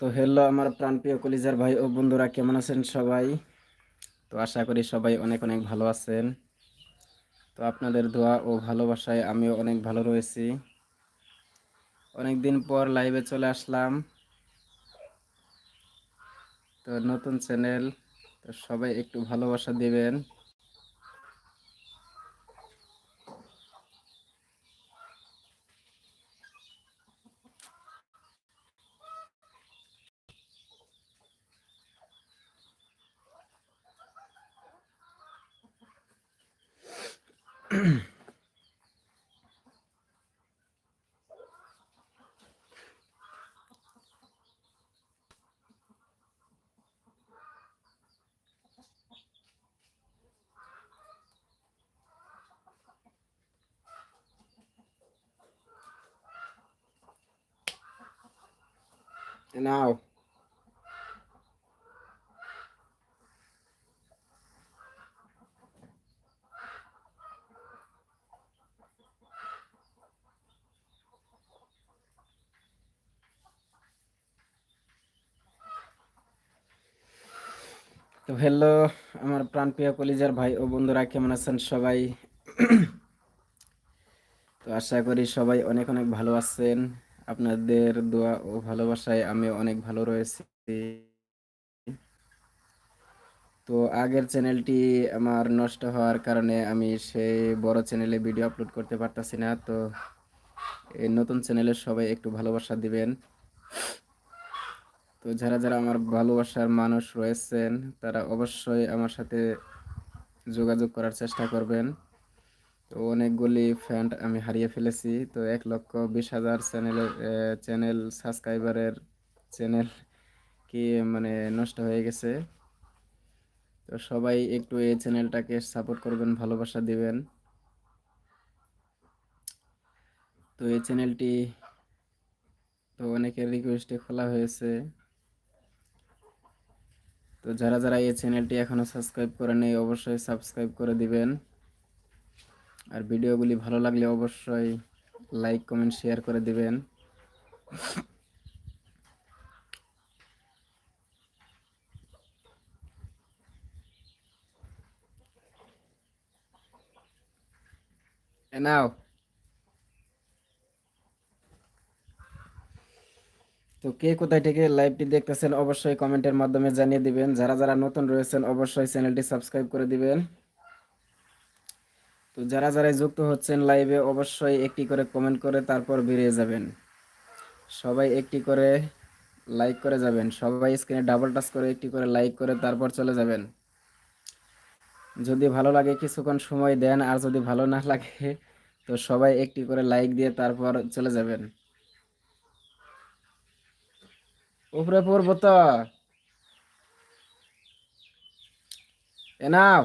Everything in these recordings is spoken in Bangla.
তো হ্যালো আমার প্রাণপ্রিয় কলিজার ভাই ও বন্ধুরা, কেমন আছেন সবাই? তো আশা করি সবাই অনেক অনেক ভালো আছেন। তো আপনাদের দোয়া ও ভালোবাসায় আমিও অনেক ভালো রয়েছি। অনেক দিন পর লাইভে চলে আসলাম। তো নতুন চ্যানেল তো সবাই একটু ভালোবাসা দিবেন। নাও তো হ্যালো আমার প্রাণপ্রিয় কলিজার ভাই ও বন্ধুরা, কেমন আছেন সবাই? তো আশা করি সবাই অনেক অনেক ভালো আছেন। আপনাদের দোয়া ও ভালোবাসায় আমি অনেক ভালো রয়েছি। তো আগের চ্যানেলটি আমার নষ্ট হওয়ার কারণে আমি সেই বড় চ্যানেলে ভিডিও আপলোড করতে পারতাছি না। তো এই নতুন চ্যানেলে সবাই একটু ভালোবাসা দিবেন। তো যারা যারা আমার ভালোবাসার মানুষ রয়েছেন, তারা অবশ্যই আমার সাথে যোগাযোগ করার চেষ্টা করবেন। তো অনেকগুলি ফ্যান্ড আমি হারিয়ে ফেলেছি। তো এক লক্ষ বিশ হাজার চ্যানেলের চ্যানেল সাবস্ক্রাইবারের চ্যানেল কি মানে নষ্ট হয়ে গেছে। তো সবাই একটু এই চ্যানেলটাকে সাপোর্ট করবেন, ভালোবাসা দিবেন। তো এই চ্যানেলটি তো অনেকের রিকোয়েস্টে খোলা হয়েছে। তো যারা যারা এই চ্যানেলটি এখনও সাবস্ক্রাইব করে নেই অবশ্যই সাবস্ক্রাইব করে দিবেন। আর ভিডিওগুলি ভালো লাগলে অবশ্যই লাইক, কমেন্ট, শেয়ার করে দিবেন। নাও। তো কে কোথায় থেকে লাইভটি দেখতেছেন, অবশ্যই কমেন্টের মাধ্যমে জানিয়ে দিবেন। যারা যারা নতুন রয়েছেন, অবশ্যই চ্যানেলটি সাবস্ক্রাইব করে দিবেন। তো যারা যারা যুক্ত হচ্ছেন লাইভে অবশ্যই একটি করে কমেন্ট করে তারপর বেরিয়ে যাবেন। সবাই একটি করে লাইক করে যাবেন। সবাই স্ক্রিনে ডাবল টাচ করে একটি করে লাইক করে তারপর চলে যাবেন। যদি ভালো লাগে কিছুক্ষণ সময় দেন, আর যদি ভালো না লাগে, তো সবাই একটি করে লাইক দিয়ে তারপর চলে যাবেন। উপরে পড়ব তো। এনাও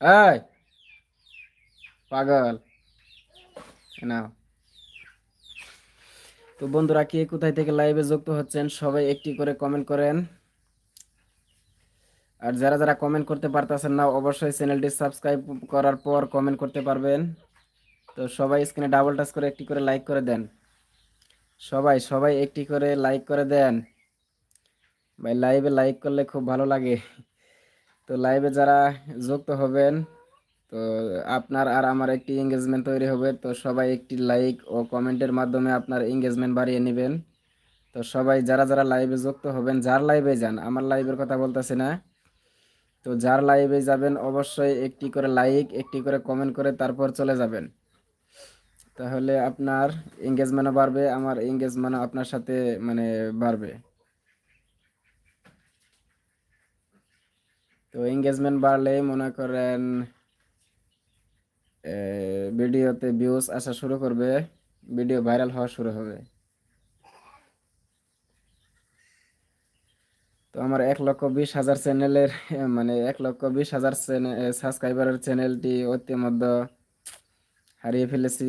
এই, পাগল। নাও। তো বন্ধুরা, কে কোথায় থেকে লাইভে যুক্ত হচ্ছেন, সবাই একটি করে কমেন্ট করেন। আর যারা যারা কমেন্ট করতে পারতেছেন না, অবশ্যই চ্যানেলটি সাবস্ক্রাইব করার পর কমেন্ট করতে পারবেন। তো সবাই স্ক্রিনে ডাবল টাচ করে একটি করে লাইক করে দেন। সবাই সবাই একটি করে লাইক করে দেন। ভাই লাইভে লাইক করলে খুব ভালো লাগে। তো লাইভে যারা যুক্ত হবেন, তো আপনার আর আমার একটি এঙ্গেজমেন্ট তৈরি হবে, তো সবাই একটি লাইক ও কমেন্টের মাধ্যমে আপনার এঙ্গেজমেন্ট বাড়িয়ে নেবেন। তো সবাই যারা যারা লাইভে যুক্ত হবেন, যার লাইভে যান, আমার লাইভের কথা বলতেছি না। তো যার লাইভে যাবেন, অবশ্যই একটি করে লাইক একটি করে কমেন্ট করে তারপর চলে যাবেন। তাহলে আপনার এঙ্গেজমেন্টও বাড়বে, আমার এঙ্গেজমেন্টও আপনার সাথে মানে বাড়বে। এঙ্গেজমেন্ট বাড়লে মনে করেন ভিডিওতে ভিউজ আসা শুরু করবে ভিডিও ভাইরাল হওয়া শুরু হবে। তো আমার এক লক্ষ বিশ হাজার চ্যানেলের মানে এক লক্ষ বিশ হাজার সাবস্ক্রাইবারের চ্যানেলটি ইতিমধ্যে হারিয়ে ফেলেছি।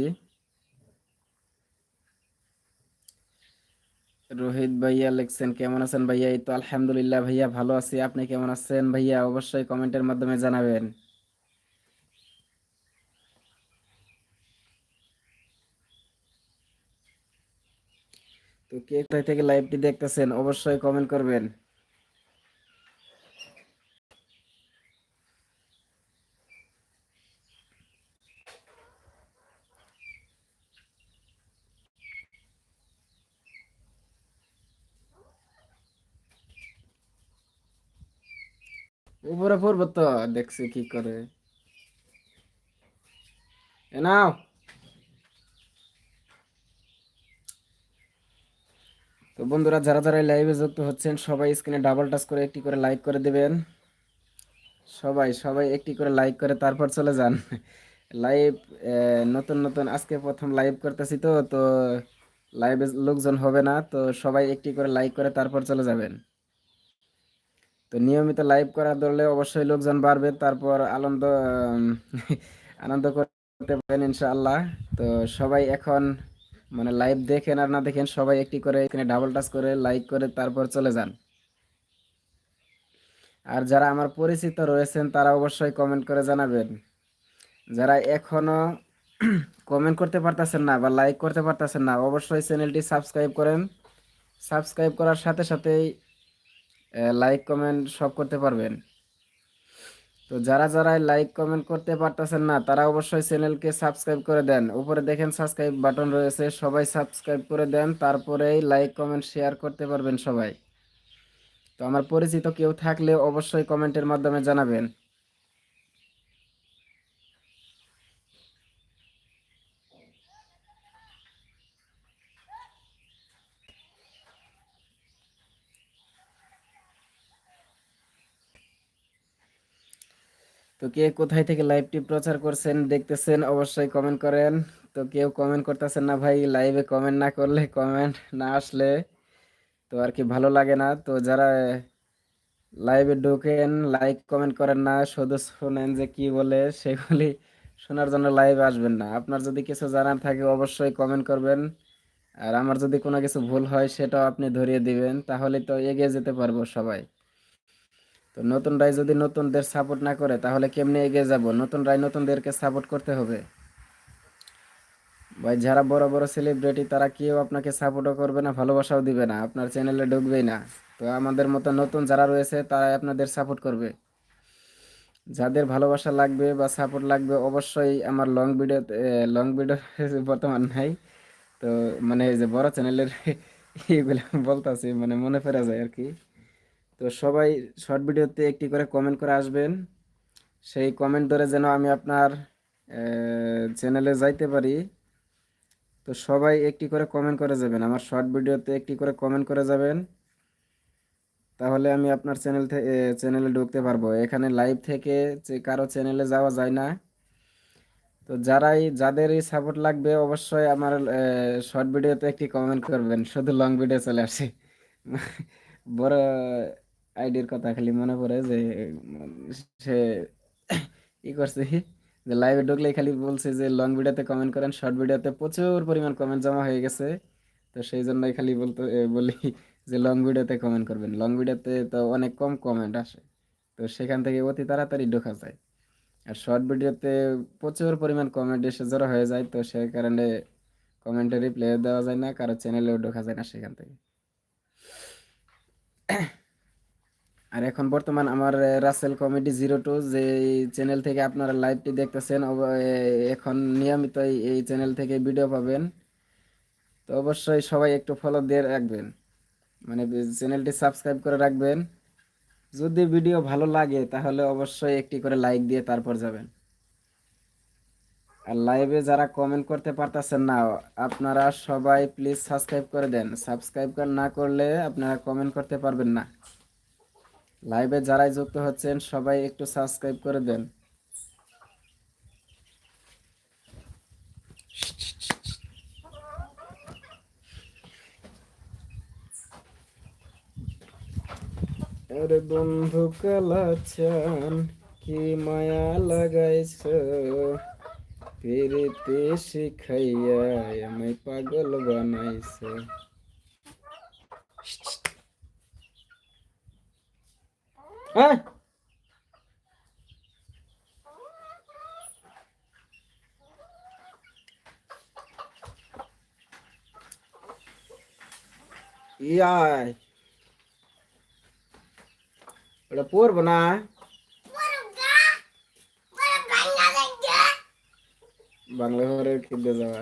রোহিত ভাইয়া লিখছেন, কেমন আছেন ভাইয়া? এই তো আলহামদুলিল্লাহ ভাইয়া ভালো আছি। আপনি কেমন আছেন ভাইয়া? অবশ্যই কমেন্টের মাধ্যমে জানাবেন। তো কে কোথায় থেকে লাইভটি দেখতেছেন, অবশ্যই কমেন্ট করবেন। উপরে পড়ব তো, দেখছি কি করে। এ নাও। তো বন্ধুরা, যারা যারা লাইভে যুক্ত হচ্ছেন, সবাই স্ক্রিনে ডাবল টাচ করে একটি করে লাইক করে দেবেন। সবাই সবাই একটি করে লাইক করে তারপর চলে যান। লাইভ নতুন নতুন, আজকে প্রথম লাইভ করতেছি তো তো লাইভে লোকজন হবে না, তো সবাই একটি করে লাইক করে তারপর চলে যাবেন। তো নিয়মিত লাইভ করা ধরলে অবশ্যই লোকজন বাড়বে। তারপর আনন্দ আনন্দ করতে পারবেন ইনশাআল্লাহ। তো সবাই এখন মানে লাইভ দেখেন আর না দেখেন, সবাই একটি করে এখানে ডাবল টাচ করে লাইক করে তারপর চলে যান। আর যারা আমার পরিচিত রয়েছেন, তারা অবশ্যই কমেন্ট করে জানাবেন। যারা এখনও কমেন্ট করতে পারতেছেন না বা লাইক করতে পারতেছেন না, অবশ্যই চ্যানেলটি সাবস্ক্রাইব করেন। সাবস্ক্রাইব করার সাথে সাথেই লাইক কমেন্ট সব করতে পারবেন। তো যারা যারা লাইক কমেন্ট করতে পারতেছেন না, তারা অবশ্যই চ্যানেলকে সাবস্ক্রাইব করে দেন। উপরে দেখেন সাবস্ক্রাইব বাটন রয়েছে, সবাই সাবস্ক্রাইব করে দেন, তারপরেই লাইক কমেন্ট শেয়ার করতে পারবেন সবাই। তো আমার পরিচিত কেউ থাকলে অবশ্যই কমেন্টের মাধ্যমে জানাবেন। তো কে কোথায় থেকে লাইভটি প্রচার করছেন দেখতেছেন, অবশ্যই কমেন্ট করেন। তো কেউ কমেন্ট করতেছেন না ভাই লাইভে কমেন্ট না করলে কমেন্ট না আসলে তো আর কি ভালো লাগে না। তো যারা লাইভে ঢোকেন লাইক কমেন্ট করেন না, শুধু শোনেন যে কি বলে সেগুলি শোনার জন্য লাইভে আসবেন না। আপনার যদি কিছু জানার থাকে অবশ্যই কমেন্ট করবেন। আর আমার যদি কোনো কিছু ভুল হয় সেটাও আপনি ধরিয়ে দিবেন, তাহলে তো এগিয়ে যেতে পারব সবাই। তো নতুন নতুনরাই যদি নতুনদের সাপোর্ট না করে, তাহলে কেমনে এগিয়ে যাব? নতুনরাই নতুনদেরকে সাপোর্ট করতে হবে। ভাই, যারা বড় বড় সেলিব্রিটি তারা কেউ আপনাকে সাপোর্টও করবে না, ভালোবাসাও দিবে না। আপনার চ্যানেলে ঢুকবেই না। তো আমাদের মতো নতুন যারা রয়েছে, তারাই আপনাদের সাপোর্ট করবে। যাদের ভালোবাসা লাগবে বা সাপোর্ট লাগবে, অবশ্যই আমার লং ভিডিও লং ভিডিও বর্তমান নাই, তো মানে যে বড় চ্যানেলের এগুলো বলতেছি মানে মনে ফেরা যায় আর কি। তো সবাই শর্ট ভিডিওতে একটি করে কমেন্ট করে আসবেন। সেই কমেন্ট ধরে যেন আমি আপনার চ্যানেলে যাইতে পারি। তো সবাই একটি করে কমেন্ট করে যাবেন। আমার শর্ট ভিডিওতে একটি করে কমেন্ট করে যাবেন। তাহলে আমি আপনার চ্যানেল থেকে চ্যানেলে ঢুকতে পারব। এখানে লাইভ থেকে যে কারও চ্যানেলে যাওয়া যায় না। তো যারাই, যাদেরই সাপোর্ট লাগবে, অবশ্যই আমার শর্ট ভিডিওতে একটি কমেন্ট করবেন। শুধু লং ভিডিও চলে আসে। বড় আইডির কথা খালি মনে পড়ে যে, সে ই করছে, যে লাইভে ঢুকলে খালি বলছে যে লং ভিডিওতে কমেন্ট করেন শর্ট ভিডিওতে প্রচুর পরিমাণ কমেন্ট জমা হয়ে গেছে। তো সেই জন্যই খালি বলতে বলি যে লং ভিডিওতে কমেন্ট করবেন। লং ভিডিওতে তো অনেক কম কমেন্ট আসে। তো সেখান থেকে অতি তাড়াতাড়ি ঢোকা যায়। আর শর্ট ভিডিওতে প্রচুর পরিমাণ কমেন্ট এসে জড়ো হয়ে যায়। তো সেই কারণে কমেন্টে রিপ্লাই দেওয়া যায় না, কারও চ্যানেলেও ঢোকা যায় না সেখান থেকে। আর এখন বর্তমান আমার রাসেল কমেডি জিরো টু যে চ্যানেল থেকে আপনারা লাইভটি দেখতেছেন এখন নিয়মিত এই চ্যানেল থেকে ভিডিও পাবেন। তো অবশ্যই সবাই একটু ফলো দিয়ে রাখবেন। মানে চ্যানেলটি সাবস্ক্রাইব করে রাখবেন। যদি ভিডিও ভালো লাগে, তাহলে অবশ্যই একটি করে লাইক দিয়ে তারপর যাবেন। আর লাইভে যারা কমেন্ট করতে পারতেছেন না, আপনারা সবাই প্লিজ সাবস্ক্রাইব করে দেন। সাবস্ক্রাইব না করলে আপনারা কমেন্ট করতে পারবেন না। লাইভে যারাই যুক্ত হচ্ছেন, সবাই একটু সাবস্ক্রাইব করে দেন। আরে বন্ধু কালাচান, কি মায়া লাগাইছ? ফিরিতে শিখাইয়া আমায় পাগল বানাইছ। হ্যাঁ? ইয়াই ওটা পড়ব না? বাংলা ঘরে খেতে যাওয়া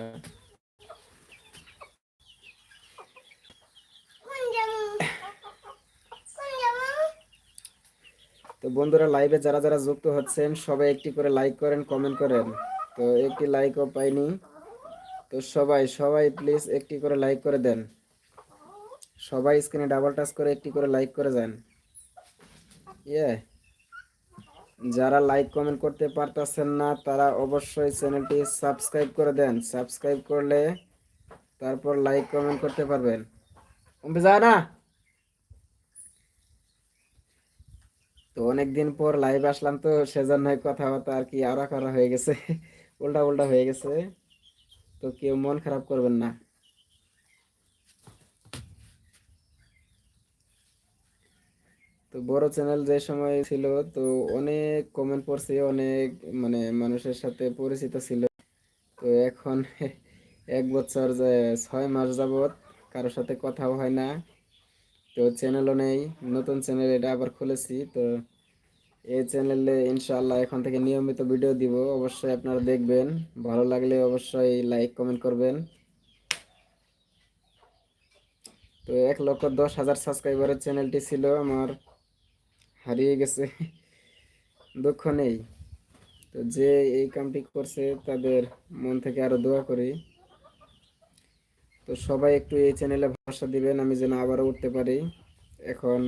বন্ধুরা লাইভে যারা যারা যুক্ত হচ্ছেন, সবাই একটি করে লাইক করেন কমেন্ট করেন। তো একটি লাইকও পাইনি। তো সবাই সবাই প্লিজ একটি করে লাইক করে দেন। সবাই স্ক্রিনে ডাবল টাচ করে একটি করে লাইক করে যান। ইয়ে যারা লাইক কমেন্ট করতে পারতেছেন না, তারা অবশ্যই চ্যানেলটি সাবস্ক্রাইব করে দেন। সাবস্ক্রাইব করলে তারপর লাইক কমেন্ট করতে পারবেন। যা না তো অনেকদিন পর লাইভ আসলাম তো সেজন্য কথাবার্তা আর কি আরা করা হয়ে গেছে উল্টা উল্টা হয়ে গেছে। তো কেউ মন খারাপ করবেন না। তো বড় চ্যানেল যে সময় ছিল, তো অনেক কমেন্ট পড়ছে, অনেক মানে মানুষের সাথে পরিচিত ছিল। তো এখন এক বছর যে ছয় মাস যাবত কারোর সাথে কথাও হয় না। তো চ্যানেলও নেই, নতুন চ্যানেল এটা আবার খুলেছি, তো এই চ্যানেলে ইনশাআল্লাহ এখন থেকে নিয়মিত ভিডিও দিব, অবশ্যই আপনারা দেখবেন, ভালো লাগলে অবশ্যই লাইক কমেন্ট করবেন। তো এক লক্ষ দশ হাজার সাবস্ক্রাইবারের চ্যানেলটি ছিল, আমার হারিয়ে গেছে, দুঃখ নেই। তো যে এই কামটি করছে, তাদের মন থেকে আরও দোয়া করি। তো সবাই একটু এই চ্যানেলে ভরসা দিবেন, আমি যেন আবারও উঠতে পারি। এখন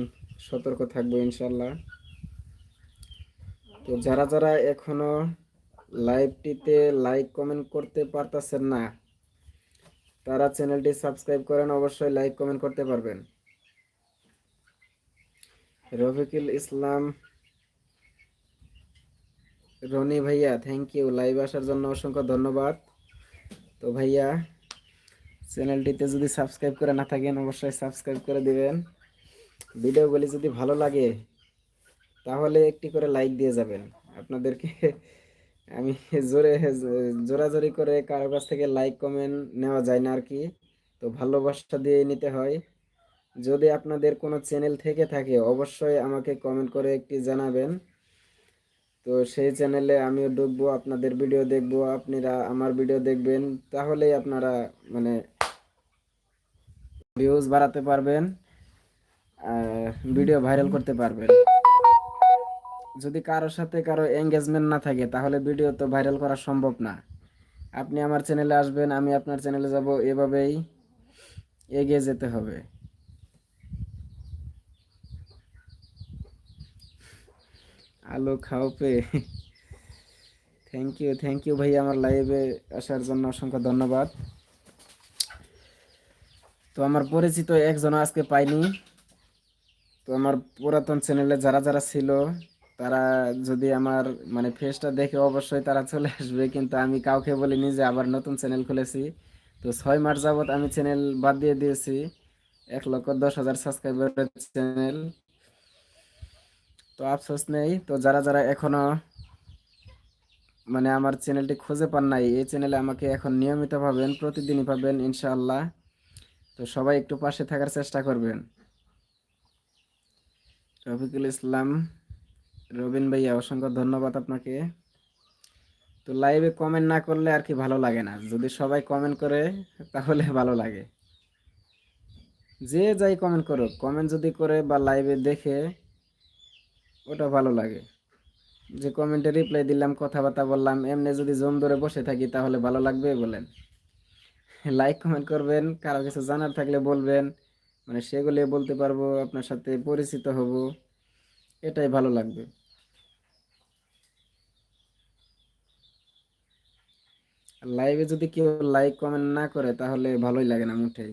সতর্ক থাকব ইনশাল্লাহ তো যারা যারা এখনও লাইভটিতে লাইক কমেন্ট করতে পারতেছেন না, তারা চ্যানেলটি সাবস্ক্রাইব করেন, অবশ্যই লাইক কমেন্ট করতে পারবেন। রফিকুল ইসলাম, রনি ভাইয়া থ্যাংক ইউ লাইভ আসার জন্য অসংখ্য ধন্যবাদ। তো ভাইয়া চ্যানেলটিতে যদি সাবস্ক্রাইব করে না থাকেন, অবশ্যই সাবস্ক্রাইব করে দিবেন। ভিডিওগুলি যদি ভালো লাগে, তাহলে একটি করে লাইক দিয়ে যাবেন। আপনাদেরকে আমি জোরে জোরাজোরি করে কারও কাছ থেকে লাইক, কমেন্ট নেওয়া যায় না আর কি। তো ভালোবাসা দিয়ে নিতে হয়। যদি আপনাদের কোনো চ্যানেল থেকে থাকে, অবশ্যই আমাকে কমেন্ট করে একটি জানাবেন। তো সেই চ্যানেলে আমিও ঢুকবো, আপনাদের ভিডিও দেখব, আপনারা আমার ভিডিও দেখবেন, তাহলেই আপনারা মানে ভিউজ বাড়াতে পারবেন ভিডিও ভাইরাল করতে পারবেন। যদি কারোর সাথে কারও এঙ্গেজমেন্ট না থাকে, তাহলে ভিডিও তো ভাইরাল করা সম্ভব না। আপনি আমার চ্যানেলে আসবেন, আমি আপনার চ্যানেলে যাব, এভাবেই এগিয়ে যেতে হবে। আলো খাও পে। থ্যাংক ইউ থ্যাংক ইউ ভাই আমার লাইভে আসার জন্য অসংখ্য ধন্যবাদ। তো আমার পরিচিত একজন আজকে পাইনি। তো আমার পুরাতন চ্যানেলে যারা যারা ছিল, তারা যদি আমার মানে ফেসটা দেখে অবশ্যই তারা চলে আসবে। কিন্তু আমি কাউকে বলিনি যে আবার নতুন চ্যানেল খুলেছি। তো ছয় মাস যাবত আমি চ্যানেল বাদ দিয়ে দিয়েছি। এক লক্ষ দশ হাজার সাবস্ক্রাইবারের চ্যানেল। তো আফসোস নেই। তো যারা যারা এখনও মানে আমার চ্যানেলটি খুঁজে পান নাই, এই চ্যানেলে আমাকে এখন নিয়মিত পাবেন প্রতিদিনই পাবেন, ইনশাআল্লাহ। তো সবাই একটু পাশে থাকার চেষ্টা করবেন। রফিকুল ইসলাম, রবিন ভাইয়া, অসংখ্য ধন্যবাদ আপনাকে। তো লাইভে কমেন্ট না করলে আর কি ভালো লাগে না। যদি সবাই কমেন্ট করে, তাহলে ভালো লাগে। যে যাই কমেন্ট করুক কমেন্ট যদি করে বা লাইভে দেখে, ওটা ভালো লাগে। যে কমেন্টে রিপ্লাই দিলাম, কথাবার্তা বললাম, এমনি যদি জম ধরে বসে থাকি, তাহলে ভালো লাগবে বলেন। লাইক কমেন্ট করবেন, কারও কিছু জানার থাকলে বলবেন। মানে সেগুলি বলতে পারব, আপনার সাথে পরিচিত হব। এটাই ভালো লাগবে। লাইভে যদি কেউ লাইক কমেন্ট না করে, তাহলে ভালোই লাগে না মুঠেই।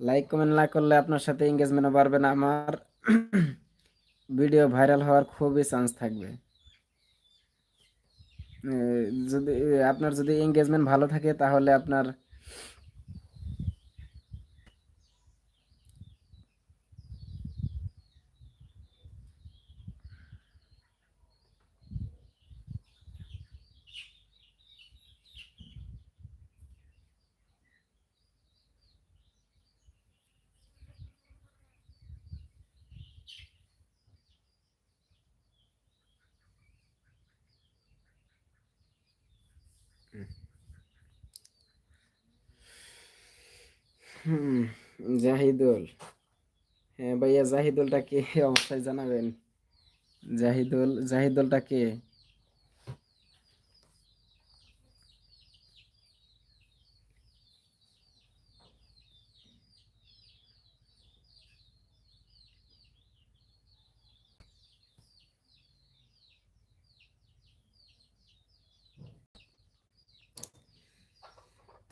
লাইক কমেন্ট না করলে আপনার সাথে এঙ্গেজমেন্টও বাড়বে না। আমার ভিডিও ভাইরাল হওয়ার খুবই চান্স থাকবে। যদি আপনার যদি এঙ্গেজমেন্ট ভালো থাকে তাহলে আপনার হুম, জাহিদুল। হ্যাঁ ভাইয়া জাহিদুলটা কে অবশ্যই জানাবেন? জাহিদুল জাহিদুলটা কে?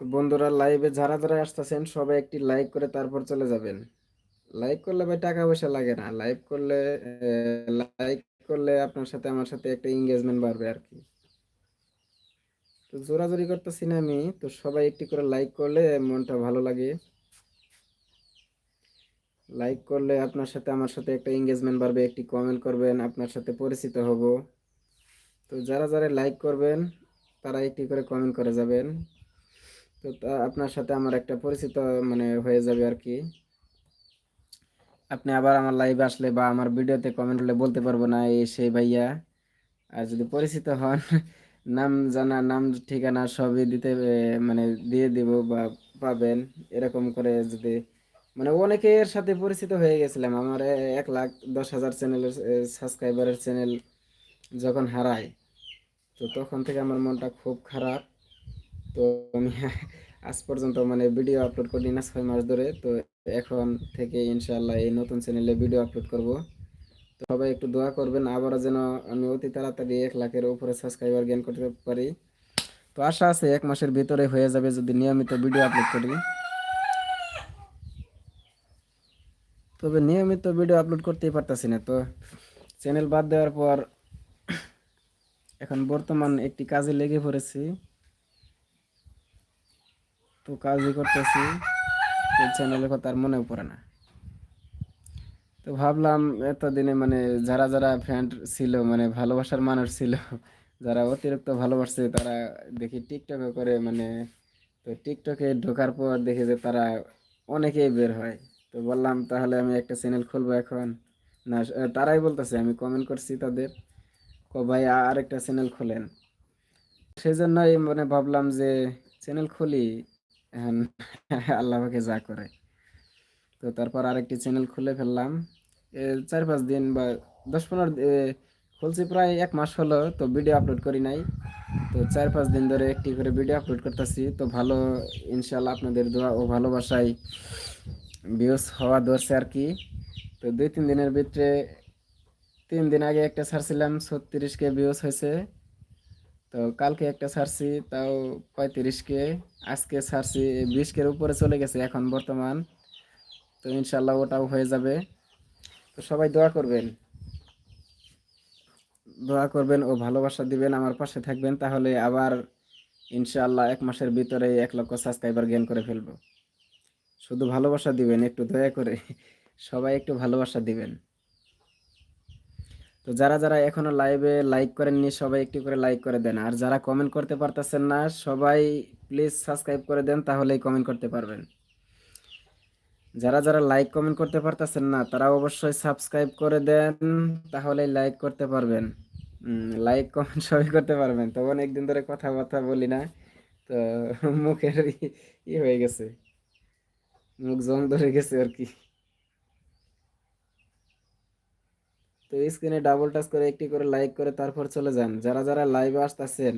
তো বন্ধুরা লাইভে যারা যারা আসতেছেন, সবাই একটি লাইক করে তারপর চলে যাবেন। লাইক করলে ভাই টাকা পয়সা লাগে না। লাইভ করলে লাইক করলে আপনার সাথে আমার সাথে একটা এঙ্গেজমেন্ট বাড়বে আর কি। তো জোরাজোরি করতেছি না আমি। তো সবাই একটি করে লাইক করলে মনটা ভালো লাগে। লাইক করলে আপনার সাথে আমার সাথে একটা এঙ্গেজমেন্ট বাড়বে, একটি কমেন্ট করবেন, আপনার সাথে পরিচিত হব। তো যারা যারা লাইক করবেন, তারা একটি করে কমেন্ট করে যাবেন। তো আপনার সাথে আমার একটা পরিচিত মানে হয়ে যাবে আর কি। আপনি আবার আমার লাইভে আসলে বা আমার ভিডিওতে কমেন্ট হলে বলতে পারব না এই সেই ভাইয়া। আর যদি পরিচিত হন, নাম জানা, নাম ঠিকানা সবই দিতে মানে দিয়ে দিব বা পাবেন। এরকম করে যদি মানে অনেকের সাথে পরিচিত হয়ে গেছিলাম। আমার এক লাখ দশ হাজার চ্যানেলের সাবস্ক্রাইবারের চ্যানেল যখন হারায়, তো তখন থেকে আমার মনটা খুব খারাপ। তো আমি আজ পর্যন্ত মানে ভিডিও আপলোড করি না ছয় মাস ধরে। তো এখন থেকে ইনশাল্লাহ এই নতুন চ্যানেলে ভিডিও আপলোড করব। তো সবাই একটু দোয়া করবেন, আবারও যেন আমি অতি তাড়াতাড়ি এক লাখের উপরে সাবস্ক্রাইবার গেইন করতে পারি। তো আশা আছে এক মাসের ভিতরে হয়ে যাবে যদি নিয়মিত ভিডিও আপলোড করি। তবে নিয়মিত ভিডিও আপলোড করতেই পারতাছি না। তো চ্যানেল বাদ দেওয়ার পর এখন বর্তমান একটি কাজে লেগে পড়েছি। তো কাজই করতেছি চ্যানেলের কথা আর মনেও পড়ে না। তো ভাবলাম এতদিনে মানে যারা যারা ফ্রেন্ড ছিল মানে ভালোবাসার মানুষ ছিল, যারা অতিরিক্ত ভালোবাসছে, তারা দেখি টিকটকে করে মানে তো টিকটকে ঢোকার পর দেখি যে তারা অনেকেই বের হয়। তো বললাম, তাহলে আমি একটা চ্যানেল খুলবো এখন। না, তারাই বলতেছে, আমি কমেন্ট করছি তাদের। কো, ভাই আর একটা চ্যানেল খোলেন। সেজন্যই মানে ভাবলাম যে চ্যানেল খুলি। এখন আল্লাহ পাকে যা করে। তো তারপর আরেকটি চ্যানেল খুলে ফেললাম। চার পাঁচ দিন বা দশ পনেরো খুলছি প্রায় এক মাস হলো, তো ভিডিও আপলোড করি নাই। তো চার পাঁচ দিন ধরে একটি করে ভিডিও আপলোড করতেছি। তো ভালো ইনশাল্লাহ আপনাদের দোয়া ও ভালোবাসায় ভিউজ হওয়া ধরছে আর কি। তো দুই তিন দিনের ভিতরে, তিন দিন আগে একটা ছাড়ছিলাম, ছত্রিশ কে ভিউজ হয়েছে। তো কালকে একটা ছাড়ছি তাও পঁয়ত্রিশ কে আজকে ছাড়ছি বিশ কের উপরে চলে গেছে এখন বর্তমান। তো ইনশাল্লাহ ওটাও হয়ে যাবে। তো সবাই দোয়া করবেন। দোয়া করবেন ও ভালোবাসা দিবেন, আমার পাশে থাকবেন, তাহলে আবার ইনশাআল্লাহ এক মাসের ভিতরে এক লক্ষ সাবস্ক্রাইবার গেন করে ফেলব। শুধু ভালোবাসা দিবেন, একটু দয়া করে। সবাই একটু ভালোবাসা দিবেন। তো যারা যারা এখনও লাইভে লাইক করেননি, সবাই একটু করে লাইক করে দেন। আর যারা কমেন্ট করতে পারতেছেন না, সবাই প্লিজ সাবস্ক্রাইব করে দেন, তাহলেই কমেন্ট করতে পারবেন। যারা যারা লাইক কমেন্ট করতে পারতেছেন না তারা অবশ্যই সাবস্ক্রাইব করে দেন, তাহলেই লাইক করতে পারবেন। লাইক কমেন্ট সবই করতে পারবেন। তো অনেকদিন ধরে কথাবার্তা বলি না, তো মুখের ই- হয়ে গেছে। মুখ জং ধরে গেছে আর কি। তো স্ক্রিনে ডাবল টাচ করে, একটি করে লাইক করে, তারপর চলে যান। যারা যারা লাইভে আসতেছেন,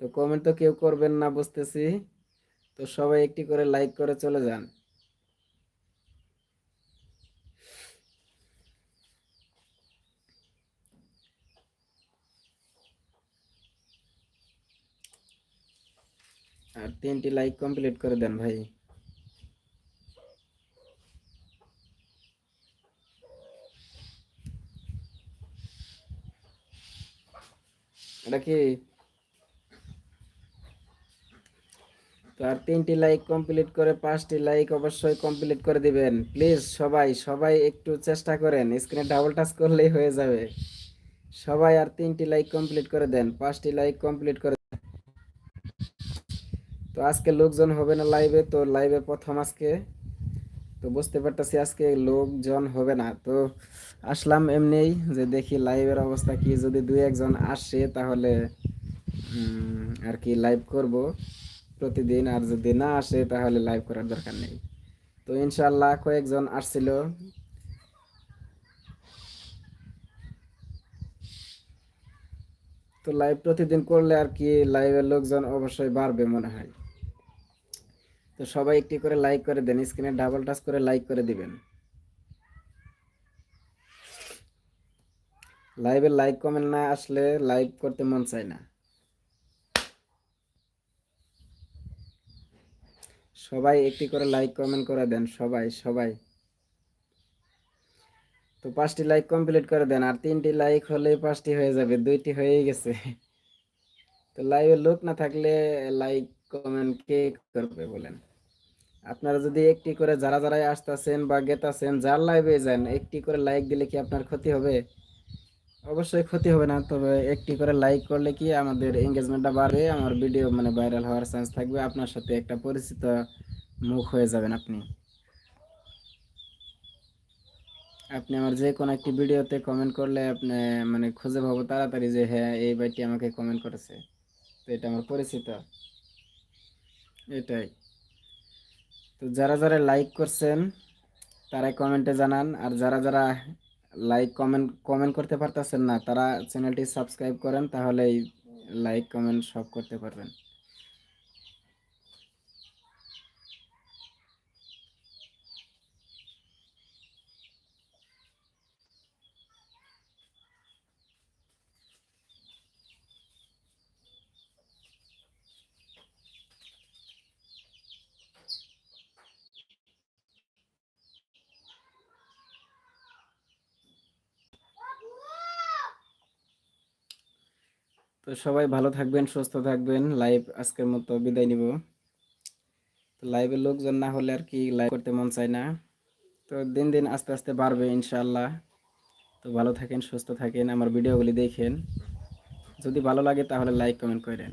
তো কমেন্ট তো কেউ করবেন না, বুঝতেছি। তো সবাই একটি করে লাইক করে চলে যান। আর তিনটি লাইক কমপ্লিট করে দেন ভাই। এটা কি? তিনটি লাইক কমপ্লিট করে, পাঁচটি লাইক অবশ্যই কমপ্লিট করে দিবেন। প্লিজ সবাই সবাই একটু চেষ্টা করেন স্ক্রিনে ডাবল টাচ করলেই হয়ে যাবে। সবাই আর তিনটি লাইক কমপ্লিট করে দেন, পাঁচটি লাইক কমপ্লিট করে তো আজকে লোকজন হবে না লাইভে তো লাইভে প্রথম আজকে। তো বুঝতে পারতেছি আজকে লোকজন হবে না। তো আসলাম এমনিই যে দেখি লাইভের অবস্থা কি, যদি দুই একজন আসে তাহলে আর কি লাইভ করব প্রতিদিন, আর যদি না আসে তাহলে লাইভ করার দরকার নেই। তো ইনশাল্লাহ কয়েকজন আসছিল। তো লাইভ প্রতিদিন করলে আর কি লাইভের লোকজন অবশ্যই বাড়বে মনে হয়। তো সবাই একটি করে লাইক করে দেন স্ক্রিনে ডাবল টাচ করে লাইক করে দিবেন। লাইভে লাইক কমেন্ট না আসলে লাইভ করতে মন চায় না। সবাই একটি করে লাইক কমেন্ট করে দেন, সবাই সবাই। তো পাঁচটি লাইক কমপ্লিট করে দেন, আর তিনটি লাইক হলে পাঁচটি হয়ে যাবে, দুইটি হয়েই গেছে। তো লাইভে লোক না থাকলে লাইক কমেন্ট কে করবে বলেন? আপনারা যদি একটি করে যারা যারাই আসতেছেন বা গেতাছেন, যার লাইভে যান, একটি করে লাইক দিলে কি আপনার ক্ষতি হবে? অবশ্যই ক্ষতি হবে না, তবে একটি করে লাইক করলে কি আমাদের এঙ্গেজমেন্টটা বাড়বে, আমার ভিডিও মানে ভাইরাল হওয়ার চান্স থাকবে, আপনার সাথে একটা পরিচিত মুখ হয়ে যাবেন আপনি। আপনি আমার যে কোনো একটি ভিডিওতে কমেন্ট করলে আপনি মানে খুঁজে পাবো তাড়াতাড়ি যে হ্যাঁ এই ভাইটি আমাকে কমেন্ট করেছে। তো এটা আমার পরিচিত। এটাই। তো যারা যারা লাইক করছেন, তারাই কমেন্টে জানান, আর যারা যারা লাইক কমেন্ট কমেন্ট করতে পারতেছেন না, তারা চ্যানেলটি সাবস্ক্রাইব করেন, তাহলেই লাইক কমেন্ট সব করতে পারবেন। তো সবাই ভালো থাকবেন, সুস্থ থাকবেন। লাইভ আজকের মতো বিদায় নিব। তো লাইভের লোকজন না হলে আর কি লাইভ করতে মন চায় না। তো দিন দিন আস্তে আস্তে বাড়বে ইনশাল্লাহ তো ভালো থাকেন, সুস্থ থাকেন। আমার ভিডিওগুলি দেখেন। যদি ভালো লাগে তাহলে লাইক কমেন্ট করেন।